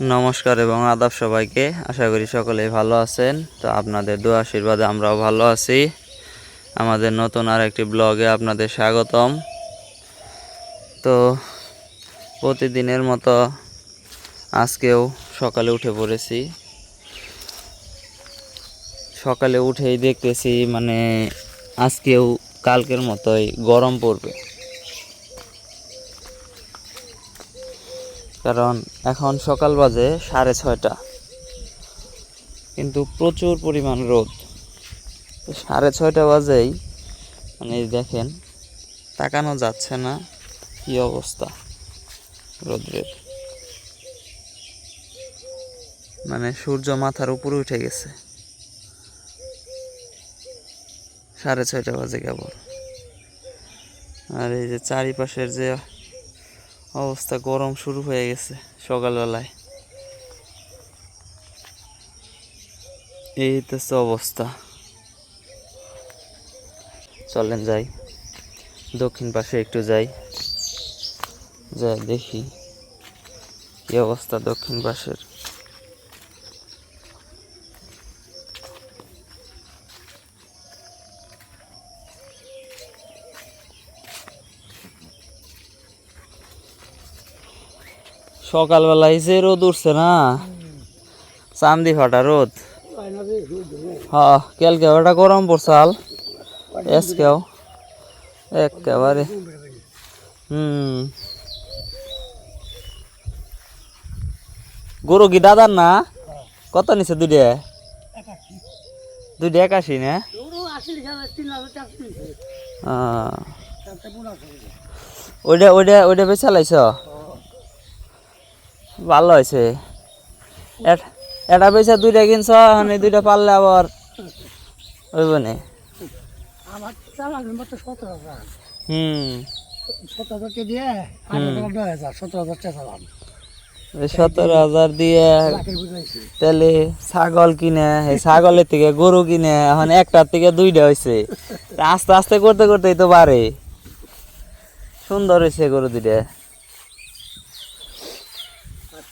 নমস্কার এবং আদাব সবাইকে। আশা করি সকলেই ভালো আছেন। তো আপনাদের দু আশীর্বাদে আমরাও ভালো আছি। আমাদের নতুন আর একটি ব্লগে আপনাদের স্বাগতম। তো প্রতিদিনের মতো আজকেও সকালে উঠে পড়েছি। সকালে উঠেই দেখতেছি মানে আজকেও কালকের মতোই গরম পড়বে। কারণ এখন সকাল বাজে সাড়ে ছয়টা। কিন্তু প্রচুর পরিমাণ রোদ। সাড়ে ছয়টা বাজেই মানে দেখেন, তাকানো যাচ্ছে না কি অবস্থা রোদ্রের। মানে সূর্য মাথার উপরে উঠে গেছে। সাড়ে ছয়টা বাজে কেবল। আর এই যে চারিপাশের যে অবস্থা গরম শুরু হয়ে গেছে সকালবেলায়। এই তো অবস্থা। চলেন যাই। দক্ষিণ পাশে একটু যাই। যা দেখি। কি অবস্থা দক্ষিণ পাশের। সকালবেলায় যে রোদ উঠছে না? চান্দি ফাটা রোদ। হ্যাঁ কালকে ওটা গরম পড়ছাল এসকেও একেবারে। হুম। গরু কি দাদার না? কত নিছে দুইটা? দুইটা একাশি না? ওইটা ওইটা ওইটা বেচা লাইছ? ভালো হয়েছে। এট- বেচা দুইটা কিনছ মানে দুইটা পারলে আবার হইব নে। আমার চালানোর মতো সতেরো হাজার। হুম। সতেরো হাজারকে দিয়ে নয় হাজার সতেরো হাজার টাকা সতেরো হাজার দিয়ে তাহলে ছাগল কিনে ছাগলের থেকে গরু কিনে এখন একটার থেকে দুইটা হয়েছে আস্তে আস্তে করতে করতেই তো পারে। সুন্দর হয়েছে গরু দুইটা আর পাঁচ হাজার চালুন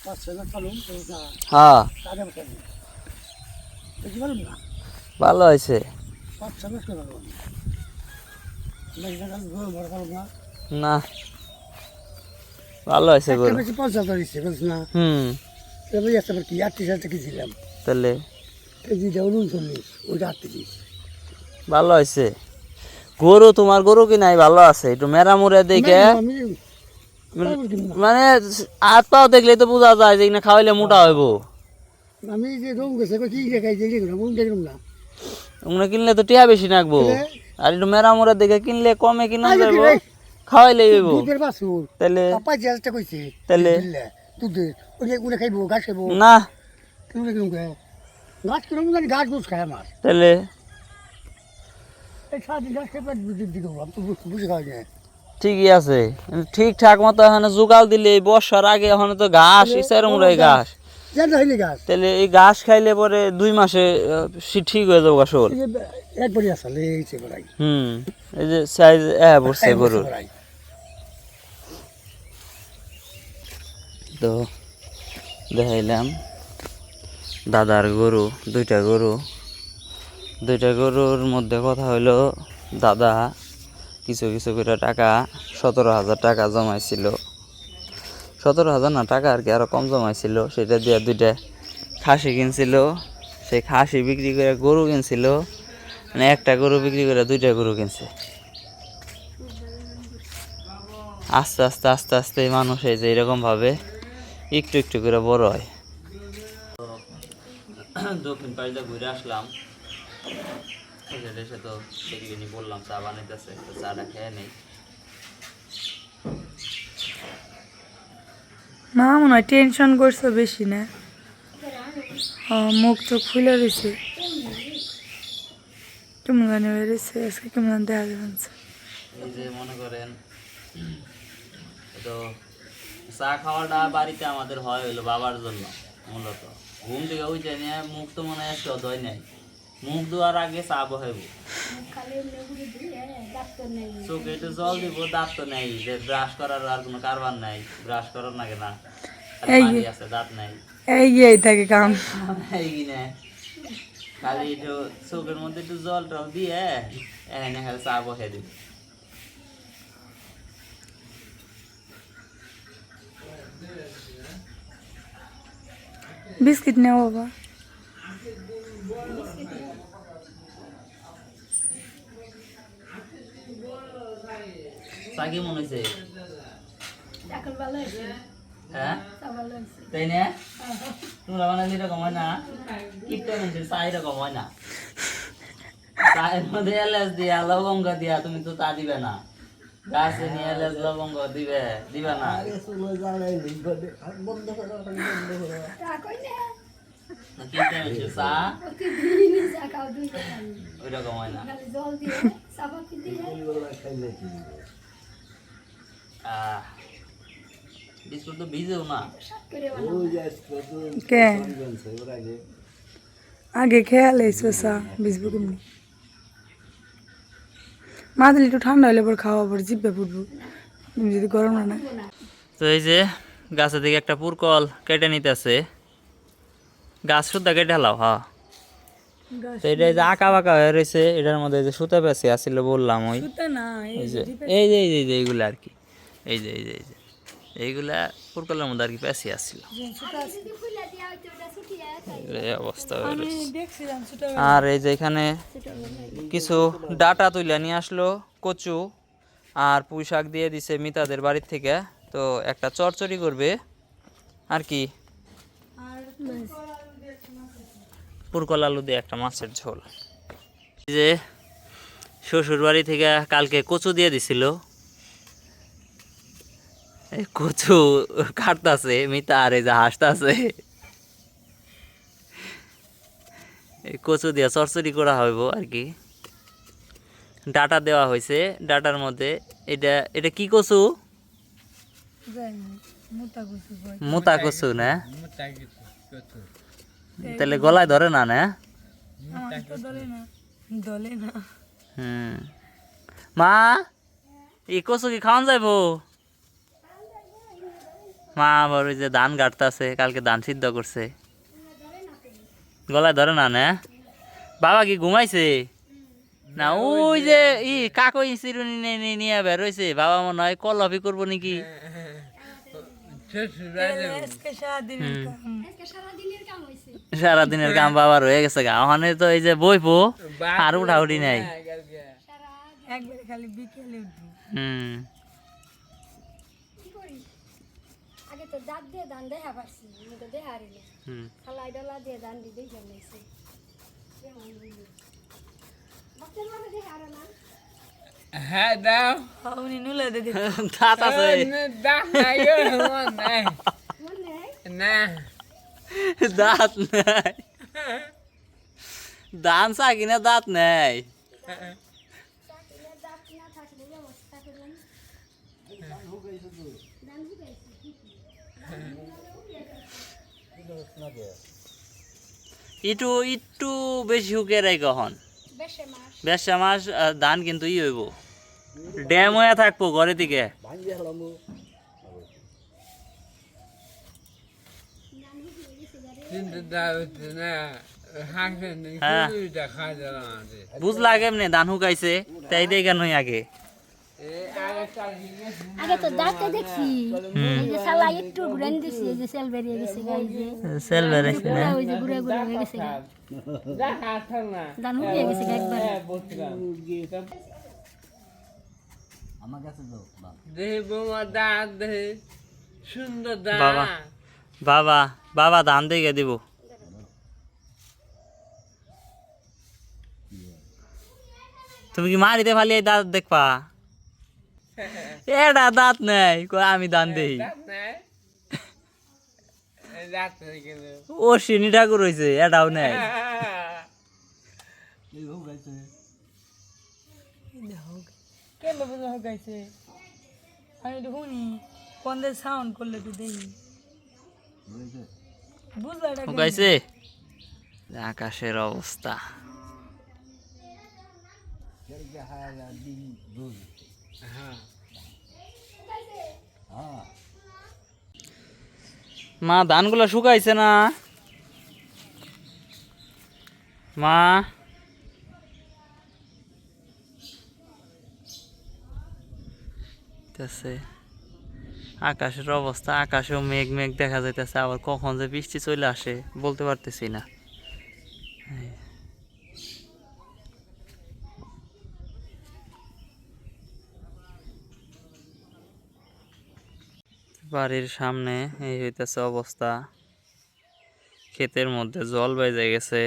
হ্যাঁ। ভালো হয়েছে। না। ভালো হয়েছে গরু। কি ভালো হয়েছে। গরু, তোমার গরু কি নাই? ভালো আছে? একটু মেরামুরে আমি মানে হাত পাও দেখলে তো বোঝা যায় যে এখানে খাওয়াইলে মোটা হইব। আমি যে রুম গেছে কি দেখাই যে রুম দেখলাম না। ওগুলো কিনলে তো টিয়া বেশি নাকবো? আর একটু মেরামুরে দেখে কিনলে কমে কিনা আইলে যাব খাওয়াইলে হইব। তাহলে হাজার টাকা কইছে তাহলে? উনে খাইবো ঘাস খাইবো। না। কিরম জানি খায় আমার। তাহলে এই খেয়ে দিকে বুঝে খাওয়া যায় ঠিকই আছে। ঠিকঠাক মতো এখানে জোগাল দিলে এই বর্ষার আগে এখানে তো ঘাস ইসারম রয়ে ঘাস। তাহলে এই ঘাস খাইলে পরে দুই মাসে ঠিক হয়ে যাব এই হুম এই যে সাইজ পড়ছে গরুর। তো দেখাইলাম দাদার গরু দুইটা গরু। দুইটা গরুর মধ্যে কথা হইল দাদা কিছু কিছু করে টাকা সতেরো হাজার টাকা জমাইছিল। সতেরো হাজার না, টাকা আর কি আরও কম জমাইছিল। সেটা দিয়ে দুইটা খাসি কিনছিল। সেই খাসি বিক্রি করে গরু কিনছিল। মানে একটা গরু বিক্রি করে দুইটা গরু কিনছে। আস্তে আস্তে আস্তে আস্তে মানুষ এই যে এরকম ভাবে একটু একটু করে বড় হয়। দক্ষিণ পাড়িতে ঘুরে আসলাম। এসে তো দেখি বললাম চা বানাইতেছে তো চাটা খেয়ে নেই। মা মনে হয় টেনশন করছে বেশি না। মুখ চোখ খুলে রয়েছে কেমন জানি বেড়েছে আজকে কেমন দেখা যাচ্ছে এই যে মনে করেন তো চা খাওয়াটা বাড়িতে আমাদের হয় হলো বাবার জন্য মূলত। ঘুম থেকে উঠে নিয়ে মুখ তো মনে হয় ধয় নাই। মুখ ধোয়ার আগে চা বহাইব চোখে একটু জল দিব দাঁত তো নেই যে ব্রাশ করার আর কোনো কারবার নাই ব্রাশ করার নাকি না খালি এই- পানি আছে দাঁত নাই এই গিয়েই থাকে কাম এই কিনে খালি একটু চোখের মধ্যে একটু জল টল দিয়ে এখানে খালি চা বসে দিই বিস্কিট নেও বাবা কি মনে হয়েছে? এখন ভালো হয়েছে। হ্যাঁ? তাই না? তোমরা মানে এরকম হয় না? কিপটা মানুষের চা এরকম হয় না। চায়ের মধ্যে এলাচ দিয়া লবঙ্গ দিয়া তুমি তো তা দিবে না। গাছে নিয়ে এলাচ লবঙ্গ দিবে দিবে না। তা কই না? কিপটা মানুষের চা? প্রতিদিনই চা খাও দুই টাকা ওই রকম হয় না খালি জল দিয়ে চাপাতি দিয়ে আহ বিস্কুট তো ভিজেও না। কে? আগে খেয়াল এসো মাদলি একটু ঠান্ডা হলে পর খাওয়া পর জিভে ফুটবো। তুমি যদি গরম না তো এই যে গাছের দিকে একটা পুরকল কেটে নিতেছে। গাছ সুদ্ধা কেটে হালাও হ্যাঁ। তো এটা যে আঁকা বাঁকা হয়ে রয়েছে এটার মধ্যে যে সুতা পেঁচে আসছিল বললাম ওই। এই যে এই যে এইগুলো আর কি। এই যে এই যে এই যে। এইগুলা পুরকলের মধ্যে আর কি পেঁচে আসছিল। অবস্থা আর এই যে এখানে কিছু ডাটা তুলে নিয়ে আসলো কচু আর পুঁই শাক দিয়ে দিছে মিতাদের বাড়ির থেকে। তো একটা চরচড়ি করবে আর কি? পুরকল আলু দিয়ে একটা মাছের ঝোল। এই যে শ্বশুর বাড়ি থেকে কালকে কচু দিয়ে দিছিল। কচু কাটতাছে মিতা আর এই যে হাসতাছে। এই কচু দিয়ে চরচড়ি করা হইব আর কি। ডাটা দেওয়া হয়েছে ডাটার মধ্যে। এটা এটা কি কচু? মোটা মোতা কচু না? তাহলে গলায় ধরে না না। হুম। মা এই কচু কি খাওয়ান যাইব? মা আবার ওই যে ধান কাটতাছে কালকে ধান সিদ্ধ করছে। গলায় ধরে না না? বাবা কি ঘুমাইছে? না ওই যে ই কাকই চিরুনি নিয়ে নিয়ে নিয়ে বের হয়েছে বাবা মনে হয় কলফি করব নাকি? সারাদিনের কাম বাবার হয়ে গেছে গা। ওখানে তো এই যে বইবো আর উঠাউঠি নাই। হুম কি করি আগে তো দাঁত দিয়ে ধান দেখা পারছি আমি তো দেখা হুম। খালাই ডলা দিয়ে ধান দিয়ে দেখে নিয়েছি বাচ্চার মানে দেখা হারে না হ্যাঁ দাও। উনি নুলে দে দে। দাঁত আছে। দাঁত নাই না দাঁত নাই। ধান চাকি দাঁত নেই চাকরির দাঁত না থাকলে এই অবস্থা করবেন ধান শুকাইছে কি কি ইটু একটু বেশি শুকে রাই কখন? বেশা মাস। ধান কিন্তু ই হইব। ড্যাম হয়ে থাকব ঘরে থেকে। হ্যাঁ। বুঝলা কেমনে ধান শুকাইছে তাই দিয়ে কেন আগে। আগে তো দাঁতে দেখছি এই যে শালা একটু ঘুরান দিছি এই যে সেল বেরিয়ে গেছে গাই যে সেল বেড়াইছে না পুরা ওই যে ঘুরে ঘুরে হয়ে গেছে গা দেখা থাক না ধান উড়িয়ে গেছে গা একবার বলছিলাম দেহে বোমা দাঁত দেহে সুন্দর বাবা। দাঁত বাবা বাবা ধান দিয়ে দিব তুমি কি মারিতে ফালি এই দাঁত দেখবা এটা দাঁত নেই। কই আমি দান দেই। শিনি ঠাকুর হয়েছে এটাও নেই। কে লোক গাইছে। আমি তো শুনি। পন্দে সাউন্ড করলে তো দেখি বুঝলা এটা কেমন? গাইছে? আকাশের অবস্থা। মা, ধানগুলো শুকাইছে না। মা। আকাশের অবস্থা, আকাশেও মেঘ মেঘ দেখা যাইতেছে, আবার কখন যে বৃষ্টি চলে আসে, বলতে পারতেছি না। বাড়ির সামনে, এই হইতেছে অবস্থা। ক্ষেতের মধ্যে জল বেজে গেছে।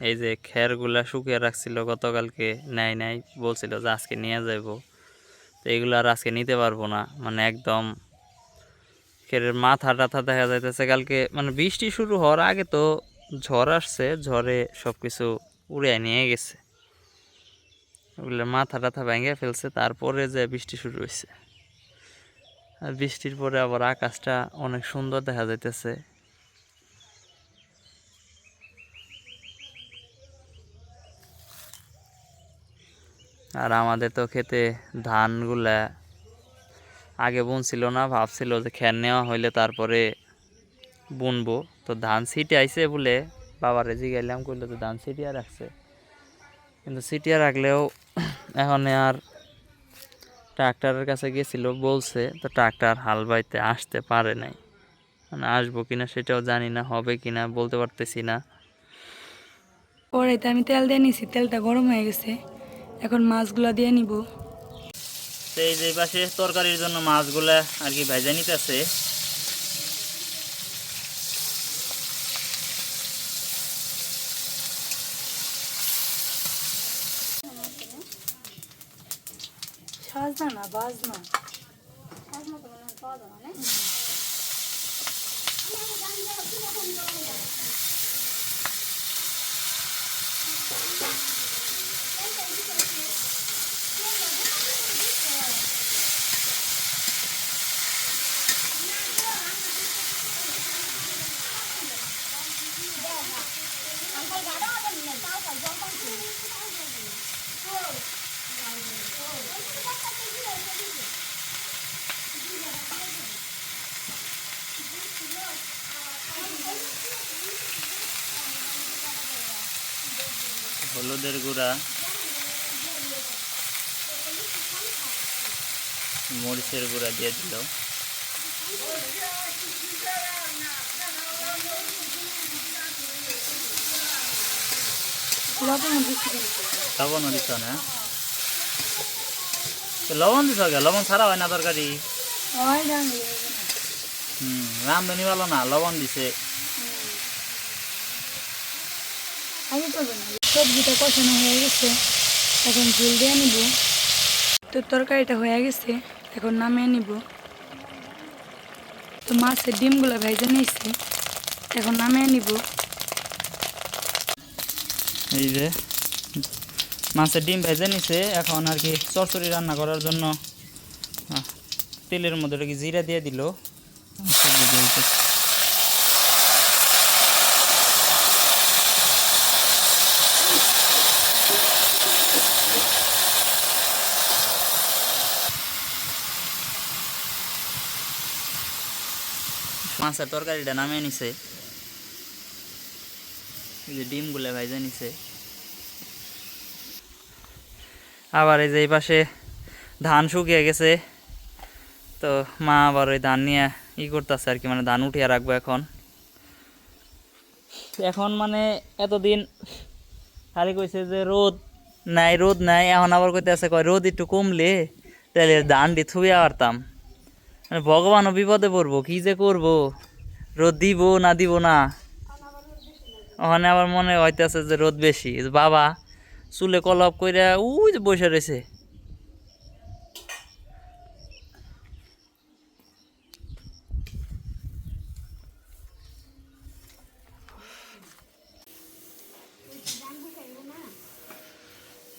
এই যে খেরগুলা শুকিয়ে রাখছিল, গতকালকে নেয় নাই, বলছিল যে আজকে নিয়ে যাইব। তো এগুলো আর আজকে নিতে পারব না মানে একদম খেরের মাথা টাথা দেখা যাইতেছে। কালকে মানে বৃষ্টি শুরু হওয়ার আগে তো ঝড় আসছে, ঝড়ে সব কিছু উড়ে নিয়ে গেছে। ওগুলোর মাথা টাথা ভেঙে ফেলছে, তারপরে যে বৃষ্টি শুরু হয়েছে বৃষ্টির পরে আবার আকাশটা অনেক সুন্দর দেখা যাইতেছে। আর আমাদের তো খেতে ধানগুলা আগে বুনছিল না, ভাবছিল যে খ্যার নেওয়া হইলে তারপরে বুনবো। তো ধান সিটে আইছে বলে বাবারে জিগাইলাম করলে তো ধান সিটিয়া রাখছে। কিন্তু সিটিয়া রাখলেও এখন আর ট্রাক্টরের কাছে গিয়েছিল বলছে তো ট্রাক্টর হাল বাইতে আসতে পারে নাই। মানে আসব কিনা সেটাও জানি না হবে কিনা বলতে পারতেছি না। পরে তো আমি তেল দিয়ে নিছি তেলটা গরম হয়ে গেছে। এখন মাছগুলো দিয়ে নিব। তো এই যে পাশে তরকারির জন্য মাছগুলা আর কি ভেজে নিতেছে। छाजना ना बाजना छाजना तो ना হলুদের গুঁড়া মরিচের গুঁড়া দিয়ে দিল। লবণ দিছ না? লবণ দিছ গে লবণ ছাড়া হয় না তরকারি? হুম রামধনি ভালো না লবণ দিছে। সবজিটা কষানো হয়ে গেছে। এখন ঝোল দিয়ে নিব। তো তরকারিটা হয়ে গেছে এখন নামিয়ে নিব। তো মাছের ডিমগুলো ভেজে নিয়েছি এখন নামিয়ে নিব। এই যে মাছের ডিম ভেজে নিছে। এখন আর কি চরচড়ি রান্না করার জন্য তেলের মধ্যে কি জিরা দিয়ে দিল। মাছের তরকারিটা নামিয়ে নিছে। যে ডিমগুলো ভাইজে নিছে। আবার এই যে এই পাশে ধান শুকিয়ে গেছে। তো মা আবার ওই ধান নিয়ে ই করতেছে আর কি মানে ধান উঠিয়ে রাখব এখন। এখন মানে এতদিন খালি কইছে যে রোদ নাই রোদ নাই, এখন আবার কইতে আছে কয় রোদ একটু কমলে তাহলে ধানটি থুয়ে পারতাম মানে ভগবানও বিপদে পড়ব, কি যে করব? রোদ দিব না দিব না। ওখানে আবার মনে হইতেছে যে রোদ বেশি বাবা চুলে কলপ কইরা উই বসে রয়েছে।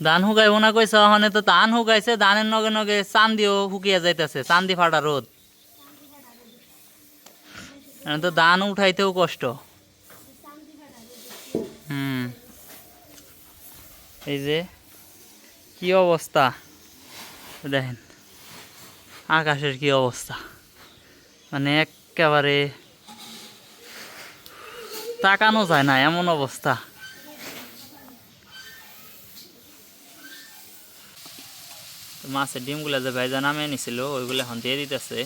ধান শুকাইব না কইছে ওখানে তো ধান শুকাইছে ধানের নগে নগে চান্দিও শুকিয়ে যাইতেছে, চান্দি ফাটা রোদ। তো ধান উঠাইতেও কষ্ট। এই যে, কি অবস্থা? দেখেন, আকাশের কি অবস্থা? মানে একেবারে তাকানো যায় না, এমন অবস্থা। মাছের ডিমগুলো যে ভাইজা নামে নিছিল, ওইগুলো এখন দিয়ে দিতেছে।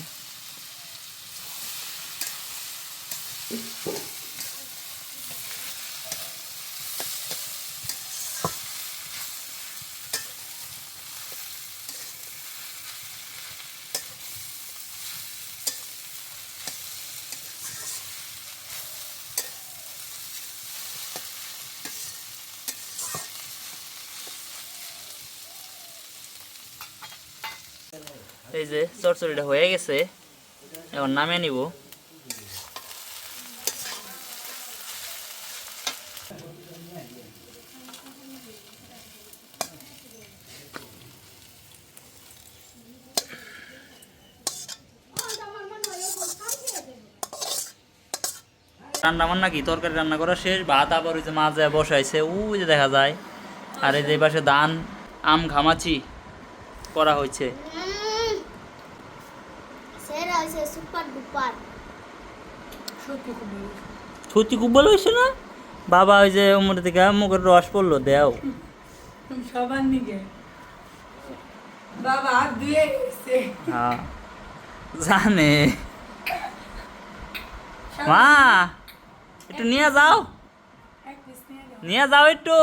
এই যে চরচড়িটা হয়ে গেছে, এখন নামে নিব। রান্না বান্না কি? তরকারি রান্না করা শেষ, ভাত আবার ওই যে মাঝে বসাইছে ওই যে দেখা যায়। আর এই যে পাশে ধান, আম, ঘামাচি করা হয়েছে। সত্যি খুব ভালো হয়েছে। না? বাবা ওই যে উমর থেকে মুখের রস পড়ল দেও। সবার নিকে বাবা হ্যাঁ। জানে। মা একটু নিয়ে যাও। এক পিস নিয়ে যাও। নিয়ে যাও একটু।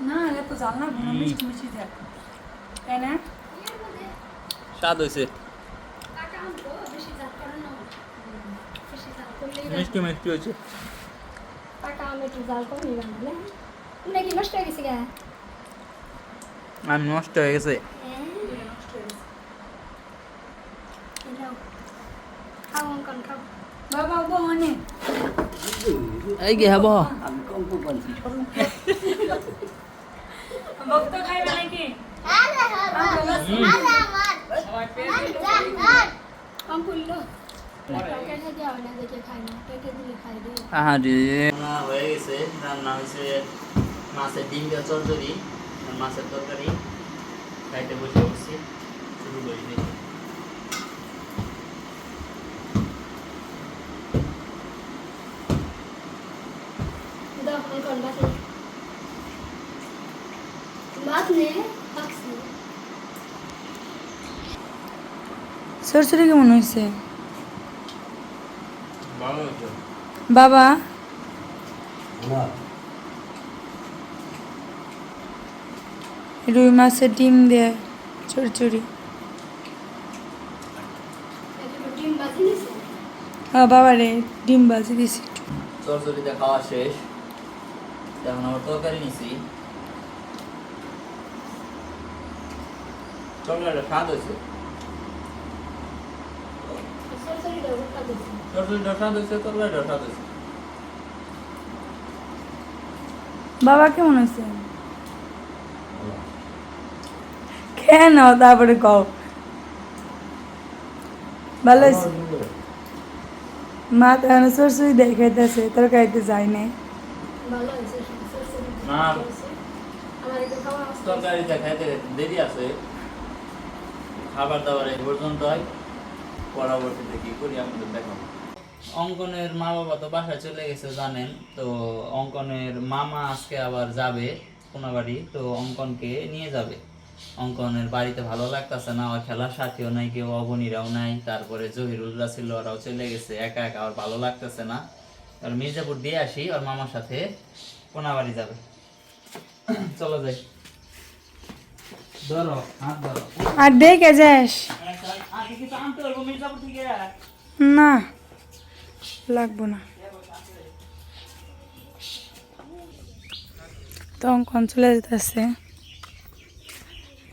না এত জাল না ঘন মিষ্টি মিষ্টি থাক তাই না? স্বাদ হয়েছে। আম তো মিষ্টি মিষ্টি হয়েছে। আম একটু জাল করে নিলাম না তোমরা কি নষ্ট হয়ে গেছে আমি হয়ে এই গে হব আরে আরে কম হয় দেখে খাই না কেটে দিলে খাই রে। আরে রান্না হয়ে গেছে। রান্না হয়েছে মাছের ডিম দিয়ে মাছের তরকারি। খাইতে বসে বসছি। শুরু করি দেখি দাও অঙ্কন বাসে বাস নে বাক্সি সরসরি কেমন হয়েছে? বাবা? রুই মাছের ডিম দিয়ে চড়চড়ি হ্যাঁ বাবা রে ডিম বাজি দিছি চরচড়িতে খাওয়া শেষ। এখন আবার তরকারি নিছি তরকারিটা স্বাদ হয়েছে সরসরি দাও ওটা দিছি চরচড়িটা স্বাদ হয়েছে তরকারিটা স্বাদ হয়েছে বাবা কেমন হয়েছে কেন তারপরে কও ভালো হয়েছে মা তো এখন সরসরি দেখাইতেছে তরকারিতে যায় নাই ভালো হয়েছে সরসরি না। আমার একটু খাওয়া আসতে তরকারিটা খাইতে দেরি আছে খাবার দাবার এই পর্যন্ত হয়। পরবর্তীতে কি করি আপনাদের দেখাবো। অঙ্কনের মা বাবা তো বাসায় চলে গেছে, জানেন? তো অঙ্কনের মামা আজকে আবার যাবে কোনাবাড়ি তো অঙ্কনকে নিয়ে যাবে। অঙ্কনের বাড়িতে ভালো লাগতেছে না ওর খেলার সাথীও নাই, কেউ অবনীরাও নাই। তারপরে জহিরুলরা ছিল, ওরাও চলে গেছে, একা একা আর ভালো লাগতেছে না। আর মির্জাপুর দিয়ে আসি, ওর মামার সাথে কোনাবাড়ি যাবে। চলো যাই। আর দেখে যাস। না লাগবো না। তো অঙ্কন চলে যেতেছে।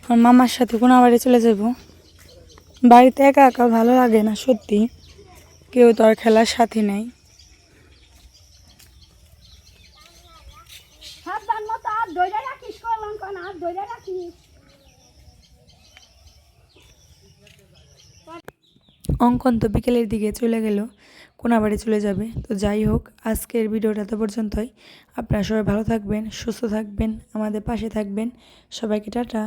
আমার মামার সাথে কোনো বাড়ি চলে যাব। বাড়িতে একা একা ভালো লাগে না সত্যি। কেউ তো আর খেলার সাথী নেই। হাত দান মতো আর ধরে রাখিস করলাম কোন আর ধরে রাখিস। অঙ্কন তো বিকেলের দিকে চলে গেল, কোনাবাড়ি চলে যাবে। তো যাই হোক, আজকের ভিডিওটা তো পর্যন্তই। আপনারা সবাই ভালো থাকবেন, সুস্থ থাকবেন, আমাদের পাশে থাকবেন। সবাইকে টাটা।